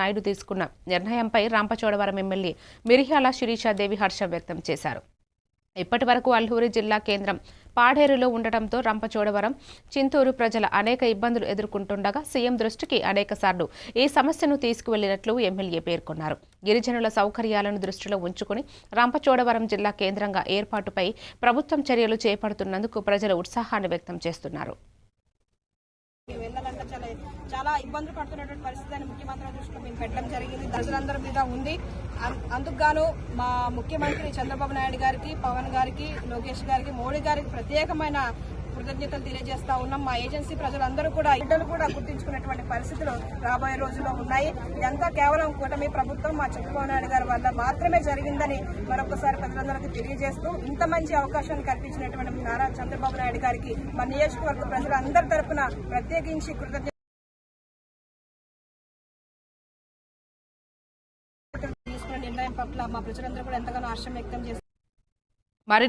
నాయుడు తీసుకున్న నిర్ణయంపై రాంపచోడవరం ఎమ్మెల్యే మిరియాల శిరీషాదేవి హర్షం వ్యక్తం చేశారు. ఇప్పటి వరకు అల్లూరి జిల్లా కేంద్రం పాడేరులో ఉండటంతో రంపచోడవరం చింతూరు ప్రజల అనేక ఇబ్బందులు ఎదుర్కొంటుండగా సీఎం దృష్టికి అనేకసార్లు ఈ సమస్యను తీసుకువెళ్ళినట్లు ఎమ్మెల్యే పేర్కొన్నారు. గిరిజనుల సౌకర్యాలను దృష్టిలో ఉంచుకుని రంపచోడవరం జిల్లా కేంద్రంగా ఏర్పాటుపై ప్రభుత్వం చర్యలు చేపడుతున్నందుకు ప్రజలు ఉత్సాహాన్ని వ్యక్తం చేస్తున్నారు. మేము వెళ్ళాలంటే చాలా చాలా ఇబ్బందులు పడుతున్నటువంటి పరిస్థితిని ముఖ్యమంత్రి దృష్టిలో మేము పెట్టడం జరిగింది. దళితులందరి మీద ఉంది. అందుకుగాను అందుకు గాను మా ముఖ్యమంత్రి చంద్రబాబు నాయుడు గారికి పవన్ గారికి లోకేష్ గారికి మోడీ గారికి ప్రత్యేకమైన కృతజ్ఞతలు తెలియజేస్తా ఉన్నాం. మా ఏజెన్సీ ప్రజలందరూ కూడా బిడ్డలు కూడా గుర్తించుకున్నటువంటి పరిస్థితులు రాబోయే రోజుల్లో ఉన్నాయి. ఇదంతా కేవలం కూటమి ప్రభుత్వం మా చంద్రబాబు నాయుడు గారి వల్ల మాత్రమే జరిగిందని మరొకసారి ప్రజలందరికీ తెలియజేస్తూ ఇంత మంచి అవకాశాన్ని కల్పించినటువంటి నారా చంద్రబాబు నాయుడు గారికి మా నియోజకవర్గ ప్రజలందరి తరపున ప్రత్యేకించి కృతజ్ఞత తీసుకున్న నిర్ణయం పట్ల మా ప్రజలందరూ కూడా ఎంతగానో హర్షం వ్యక్తం చేస్తారు మరిన్ని